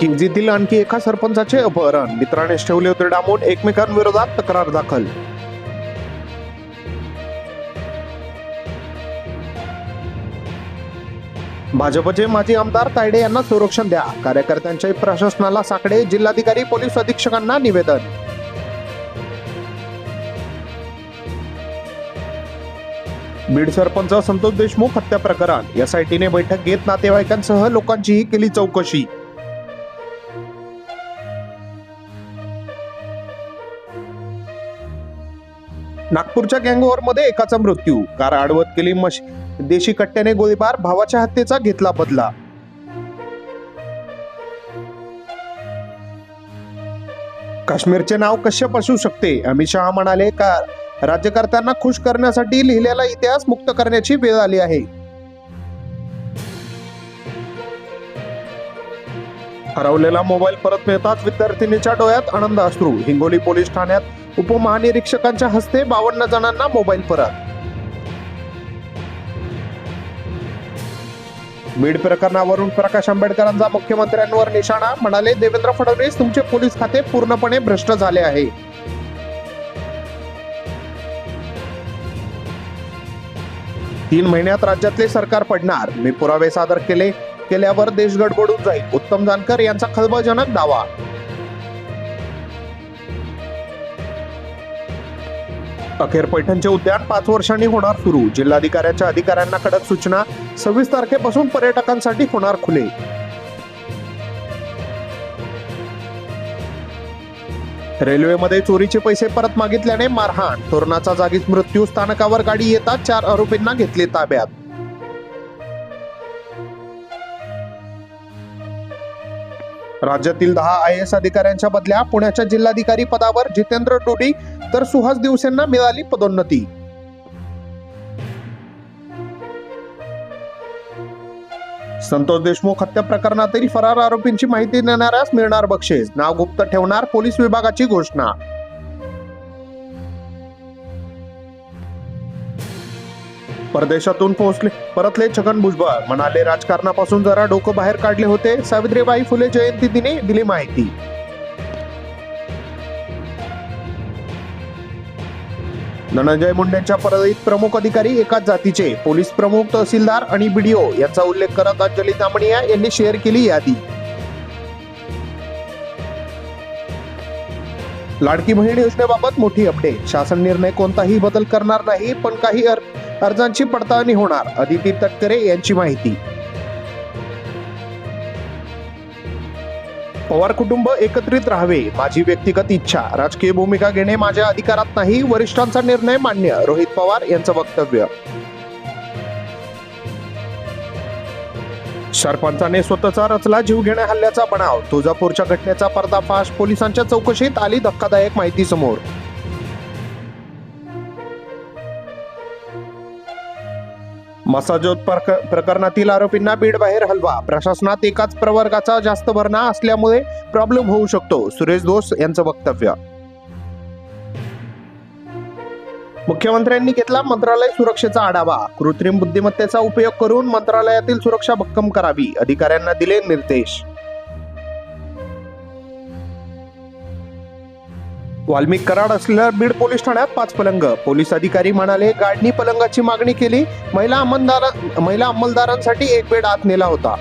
किंजीतील आणखी एका सरपंचाचे अपहरण. मित्रानेच ठेवले होते डांबून एकमेकांविरोधात तक्रार दाखल. भाजपचे माजी आमदार तायडे यांना संरक्षण द्या. कार्यकर्त्यांच्या प्रशासनाला साकडे. जिल्हाधिकारी पोलीस अधीक्षकांना निवेदन. बीड सरपंच संतोष देशमुख हत्या प्रकरण. एसआयटीने बैठक घेत नातेवाईकांसह लोकांचीही केली चौकशी. नागपूरच्या गँगओव्हरमध्ये एकाचा मृत्यू. कार आडवत केली मश देशी कट्ट्याने गोळीबार भावाच्या हत्येचा घेतला बदला. काश्मीरचे नाव कश्यप असू शकते अमित शहा म्हणाले का राज्यकर्त्यांना खुश करण्यासाठी लिहिलेला इतिहास मुक्त करण्याची वेळ आली आहे. हरवलेला मोबाईल परत मिळताच विद्यार्थिनीच्या डोळ्यात आनंद अश्रू. हिंगोली पोलीस ठाण्यात उपमहानिरीक्षकांच्या हस्ते बावन्न जणांना मोबाईल परत. बीड प्रकरणावरून प्रकाश आंबेडकरांचा मुख्यमंत्र्यांवर निशाणा म्हणाले देवेंद्र फडणवीस तुमचे पोलीस खाते पूर्णपणे भ्रष्ट झाले आहे. तीन महिन्यात राज्यातले सरकार पडणार. मी पुरावे सादर केले केल्यावर देश गडबडून जाईल. उत्तम जानकर यांचा खळबळजनक दावा. अखेर पैठणचे उद्यान पाच वर्षांनी होणार सुरू. जिल्हाधिकाऱ्याच्या अधिकाऱ्यांना कडक सूचना. सव्वीस तारखेपासून पर्यटकांसाठी होणार खुले. रेल्वेमध्ये चोरीचे पैसे परत मागितल्याने मारहाण तरुणाचा जागीच मृत्यू स्थानकावर गाडी येतात चार आरोपींना घेतले ताब्यात. राज्यातील दहा आय एस अधिकाऱ्यांच्या बदल्या पुण्याच्या जिल्हाधिकारी पदावर जितेंद्र डोडी तर सुहास दिवसेंना मिळाली पदोन्नती. संतोष देशमुख हत्या प्रकरणातील फरार आरोपींची माहिती देणाऱ्यास मिळणार बक्षीस. नाव गुप्त ठेवणार पोलीस विभागाची घोषणा. परदेशातून पोहोचले. परतले छगन भुजबळ. म्हणाले राजकारणापासून जरा डोकं बाहेर काढले होते. सावित्रीबाई फुले जयंती दिनी दिली माहिती. धनंजय मुंडेंच्या परळीत प्रमुख अधिकारी एकाच जातीचे. पोलीस प्रमुख तहसीलदार आणि बीडीओ यांचा उल्लेख करत अंजली तामणिया यांनी शेअर केली यादी. लाडकी बहीण योजनेबाबत मोठी अपडेट शासन निर्णय कोणताही बदल करणार नाही पण काही अर्जांची पडताळणी होणार अदिती तटकरे यांची माहिती. पवार कुटुंब एकत्रित राहावे माझी व्यक्तिगत इच्छा राजकीय भूमिका घेणे माझ्या अधिकारात नाही वरिष्ठांचा निर्णय मान्य रोहित पवार यांचं वक्तव्य. सरपंचाने स्वतःचा रचला जीव घेण्या हल्ल्याचा बनाव तुळजापूरच्या घटनेचा पर्दाफाश पोलिसांच्या चौकशीत आली धक्कादायक माहिती समोर. मसाजोत प्रक- प्रकरणातील आरोपींना बीड बाहेर हलवा. प्रशासनात एकाच प्रवर्गाचा जास्त भरणा असल्यामुळे प्रॉब्लेम होऊ शकतो सुरेश दोस यांचं वक्तव्य. मुख्यमंत्र्यांनी घेतला मंत्रालय सुरक्षेचा आढावा. कृत्रिम बुद्धिमत्तेचा उपयोग करून मंत्रालयातील सुरक्षा भक्कम करावी. अधिकाऱ्यांना दिले निर्देश. वाल्मिक कराड असलेल्या बीड पोलीस ठाण्यात पाच पलंग. पोलीस अधिकारी म्हणाले गाडणी पलंगाची मागणी केली. महिला अंमलदार महिला अंमलदारांसाठी एक बेड आत नेला होता.